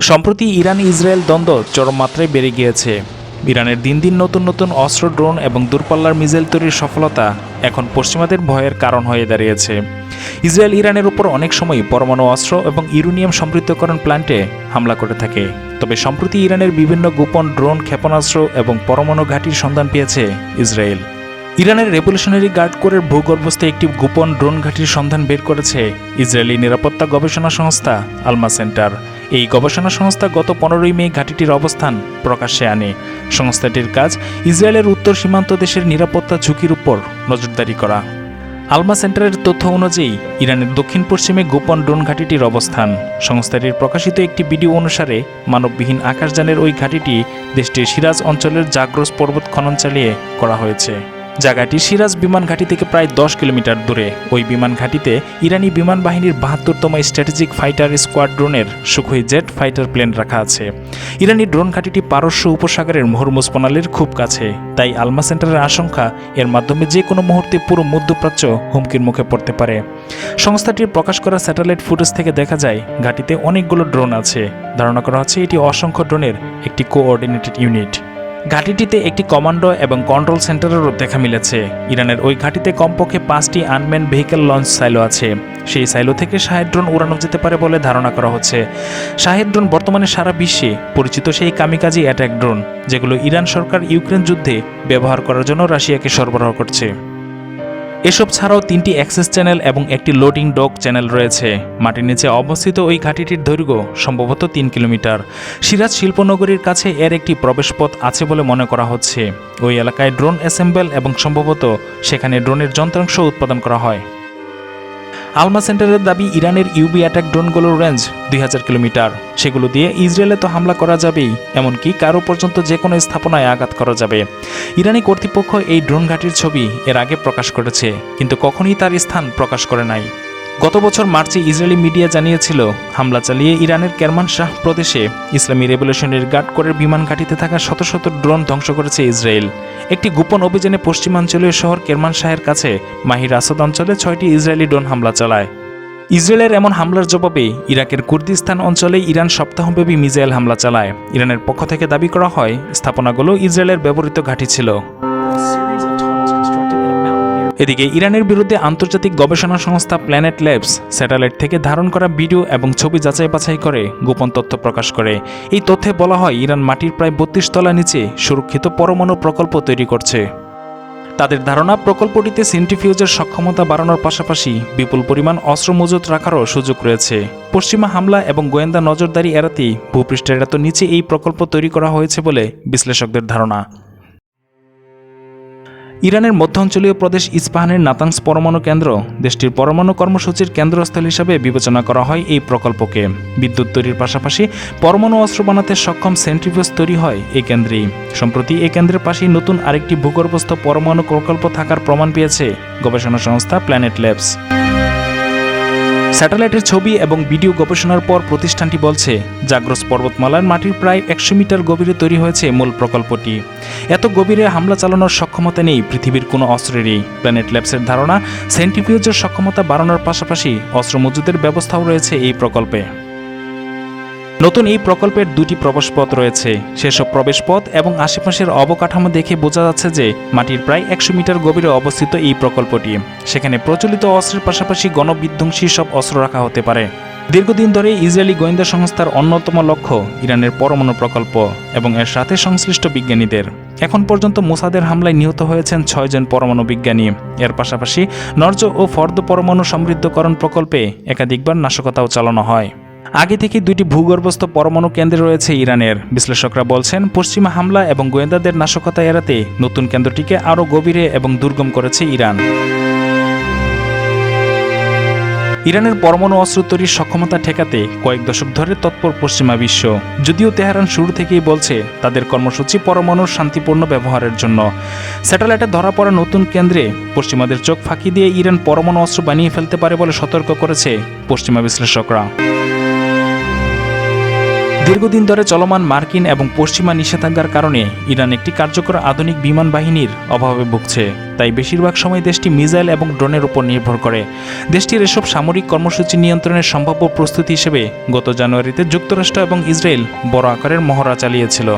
সম্প্রতি Iran Israel দ্বন্দ্ব চরম মাত্রায় বেড়ে গিয়েছে। ইরানের দিন দিন নতুন নতুন অস্ত্র, ড্রোন এবং দূরপাল্লার মিসাইল তৈরির সফলতা এখন পশ্চিমাদের ভয়ের কারণ হয়ে দাঁড়িয়েছে। ইসরায়েল ইরানের উপর অনেক সময় পরমাণু অস্ত্র এবং ইউরেনিয়াম সমৃদ্ধকরণ প্ল্যান্টে হামলা করে থাকে। তবে সম্প্রতি ইরানের বিভিন্ন গোপন ড্রোন, ক্ষেপণাস্ত্র এবং পরমাণু ঘাঁটির সন্ধান পেয়েছে ইসরায়েল। ইরানের রেভলিউশনারি গার্ড কোরের ভূগর্ভস্থ একটি গোপন ড্রোন ঘাঁটির সন্ধান বের করেছে ইসরায়েলি নিরাপত্তা গবেষণা সংস্থা আলমা সেন্টার। এই গবেষণা সংস্থা গত পনেরোই মে ঘাঁটিটির অবস্থান প্রকাশ্যে আনে। সংস্থাটির কাজ ইসরায়েলের উত্তর সীমান্ত দেশের নিরাপত্তা ঝুঁকির উপর নজরদারি করা। আলমা সেন্টারের তথ্য অনুযায়ী, ইরানের দক্ষিণ পশ্চিমে গোপন ড্রোন ঘাঁটিটির অবস্থান। সংস্থাটির প্রকাশিত একটি ভিডিও অনুসারে, মানববিহীন আকাশযানের ওই ঘাঁটিটি দেশটির সিরাজ অঞ্চলের জাগ্রস পর্বত খনন চালিয়ে করা হয়েছে। জায়গাটি সিরাজ বিমান ঘাঁটি থেকে প্রায় দশ কিলোমিটার দূরে। ওই বিমান ঘাঁটিতে ইরানি বিমান বাহিনীর বাহাত্তরতম স্ট্র্যাটেজিক ফাইটার স্কোয়াড্রনের সুখই জেট ফাইটার প্লেন রাখা আছে। ইরানি ড্রোন ঘাঁটিটি পারস্য উপসাগরের মুহুরমুজ প্রণালীর খুব কাছে। তাই আলমা সেন্টারের আশঙ্কা, এর মাধ্যমে যে কোনো মুহূর্তে পুরো মধ্যপ্রাচ্য হুমকির মুখে পড়তে পারে। সংস্থাটির প্রকাশ করা স্যাটেলাইট ফুটেজ থেকে দেখা যায়, ঘাঁটিতে অনেকগুলো ড্রোন আছে। ধারণা করা হচ্ছে এটি অসংখ্য ড্রোনের একটি কোঅর্ডিনেটেড ইউনিট। ঘাঁটিটিতে একটি কমান্ডো এবং কন্ট্রোল সেন্টারেরও দেখা মিলেছে। ইরানের ওই ঘাঁটিতে কমপক্ষে পাঁচটি আনম্যান ভেহিকেল লঞ্চ সাইলো আছে। সেই সাইলো থেকে শাহেদ ড্রোন উড়ানো যেতে পারে বলে ধারণা করা হচ্ছে। শাহেদ ড্রোন বর্তমানে সারা বিশ্বে পরিচিত সেই কামিকাজি অ্যাট্যাক ড্রোন, যেগুলো ইরান সরকার ইউক্রেন যুদ্ধে ব্যবহার করার জন্য রাশিয়াকে সরবরাহ করছে। এসব ছাড়াও তিনটি অ্যাক্সেস চ্যানেল এবং একটি লোডিং ডক চ্যানেল রয়েছে। মাটির নিচে অবস্থিত ওই ঘাটিটির দৈর্ঘ্য সম্ভবত তিন কিলোমিটার। সিরাজ শিল্পনগরীর কাছে এর একটি প্রবেশপথ আছে বলে মনে করা হচ্ছে। ওই এলাকায় ড্রোন অ্যাসেম্বল এবং সম্ভবত সেখানে ড্রোনের যন্ত্রাংশ উৎপাদন করা হয়। আলমা সেন্টারের দাবি ইরানের ইউবি অ্যাটাক ড্রোনগুলোর রেঞ্জ দুই হাজার কিলোমিটার। সেগুলো দিয়ে ইসরায়েলে তো হামলা করা যাবেই, এমনকি কারও পর্যন্ত যে কোনো স্থাপনায় আঘাত করা যাবে। ইরানি কর্তৃপক্ষ এই ড্রোন ঘাঁটির ছবি এর আগে প্রকাশ করেছে, কিন্তু কখনই তার স্থান প্রকাশ করে নাই। গত বছর মার্চে ইসরায়েলি মিডিয়া জানিয়েছিল, হামলা চালিয়ে ইরানের কেরমান শাহ প্রদেশে ইসলামী রেভলিউশনারি গার্ড কোরের বিমান ঘাঁটিতে থাকা শত শত ড্রোন ধ্বংস করেছে ইসরায়েল। একটি গোপন অভিযানে পশ্চিমাঞ্চলীয় শহর কেরমান শাহের কাছে মাহির আসাদ অঞ্চলে ছয়টি ইসরায়েলি ড্রোন হামলা চালায়। ইসরায়েলের এমন হামলার জবাবে ইরাকের কুর্দিস্তান অঞ্চলে ইরান সপ্তাহব্যাপী মিজাইল হামলা চালায়। ইরানের পক্ষ থেকে দাবি করা হয়, স্থাপনাগুলো ইসরায়েলের ব্যবহৃত ঘাঁটি ছিল। এদিকে ইরানের বিরুদ্ধে আন্তর্জাতিক গবেষণা সংস্থা প্ল্যানেট ল্যাবস স্যাটেলাইট থেকে ধারণ করা ভিডিও এবং ছবি যাচাই বাছাই করে গোপন তথ্য প্রকাশ করে। এই তথ্যে বলা হয়, ইরান মাটির প্রায় বত্রিশ তলা নিচে সুরক্ষিত পরমাণু প্রকল্প তৈরি করছে। তাদের ধারণা, প্রকল্পটিতে সেন্ট্রিফিউজের সক্ষমতা বাড়ানোর পাশাপাশি বিপুল পরিমাণ অস্ত্র মজুত রাখারও সুযোগ রয়েছে। পশ্চিমা হামলা এবং গোয়েন্দা নজরদারি এড়াতেই ভূপৃষ্ঠের এত নিচে এই প্রকল্প তৈরি করা হয়েছে বলে বিশ্লেষকদের ধারণা। ইরানের মধ্যাঞ্চলীয় প্রদেশ ইস্পাহানের নাতাংস পরমাণু কেন্দ্র, দেশটির পরমাণু কর্মসূচির কেন্দ্রস্থল হিসাবে বিবেচনা করা হয় এই প্রকল্পকে। বিদ্যুৎ তৈরির পাশাপাশি পরমাণু অস্ত্র বানাতে সক্ষম সেন্ট্রিফিউজ তৈরি হয় এই কেন্দ্রেই। সম্প্রতি এই কেন্দ্রের পাশেই নতুন আরেকটি ভূগর্ভস্থ পরমাণু প্রকল্প থাকার প্রমাণ পেয়েছে গবেষণা সংস্থা প্ল্যানেট ল্যাবস স্যাটেলাইটের ছবি এবং ভিডিও গবেষণার পর প্রতিষ্ঠানটি বলছে জাগ্রস পর্বতমালার মাটির প্রায় একশো মিটার গভীরে তৈরি হয়েছে মূল প্রকল্পটি। এত গভীরে হামলা চালানোর সক্ষমতা নেই পৃথিবীর কোনো অস্ত্রেরই। প্ল্যানেট ল্যাবসের ধারণা সেন্ট্রিফিউজের সক্ষমতা বাড়ানোর পাশাপাশি অস্ত্র মজুদের ব্যবস্থাও রয়েছে এই প্রকল্পে। নতুন এই প্রকল্পের দুটি প্রবেশপথ রয়েছে। সেসব প্রবেশপথ এবং আশেপাশের অবকাঠামো দেখে বোঝা যাচ্ছে যে মাটির প্রায় একশো মিটার গভীরে অবস্থিত এই প্রকল্পটি। সেখানে প্রচলিত অস্ত্রের পাশাপাশি গণবিধ্বংসী সব অস্ত্র রাখা হতে পারে। দীর্ঘদিন ধরে ইসরায়েলি গোয়েন্দা সংস্থার অন্যতম লক্ষ্য ইরানের পরমাণু প্রকল্প এবং এর সাথে সংশ্লিষ্ট বিজ্ঞানীদের। এখন পর্যন্ত মোসাদের হামলায় নিহত হয়েছেন ছয়জন পরমাণু বিজ্ঞানী। এর পাশাপাশি নর্জ ও ফর্দ পরমাণু সমৃদ্ধকরণ প্রকল্পে একাধিকবার নাশকতাও চালানো হয়। আগে থেকে দুইটি ভূগর্ভস্থ পরমাণু কেন্দ্র রয়েছে ইরানের। বিশ্লেষকরা বলছেন, পশ্চিমা হামলা এবং গোয়েন্দাদের নাশকতা এড়াতে নতুন কেন্দ্রটিকে আরও গভীরে এবং দুর্গম করেছে ইরান। ইরানের পরমাণু অস্ত্র তৈরির সক্ষমতা ঠেকাতে কয়েক দশক ধরে তৎপর পশ্চিমা বিশ্ব। যদিও তেহরান শুরু থেকেই বলছে, তাদের কর্মসূচি পরমাণুর শান্তিপূর্ণ ব্যবহারের জন্য। স্যাটেলাইটে ধরা পড়া নতুন কেন্দ্রে পশ্চিমাদের চোখ ফাঁকি দিয়ে ইরান পরমাণু অস্ত্র বানিয়ে ফেলতে পারে বলে সতর্ক করেছে পশ্চিমা বিশ্লেষকরা। দীর্ঘদিন ধরে চলমান মার্কিন এবং পশ্চিমা নিষেধাজ্ঞার কারণে ইরান একটি কার্যকর আধুনিক বিমান বাহিনীর অভাবে ভুগছে। তাই বেশিরভাগ সময় দেশটি মিসাইল এবং ড্রোনের উপর নির্ভর করে। দেশটির এসব সামরিক কর্মসূচি নিয়ন্ত্রণের সম্ভাব্য প্রস্তুতি হিসেবে গত জানুয়ারিতে যুক্তরাষ্ট্র এবং ইসরায়েল বড় আকারের মহড়া চালিয়েছিল।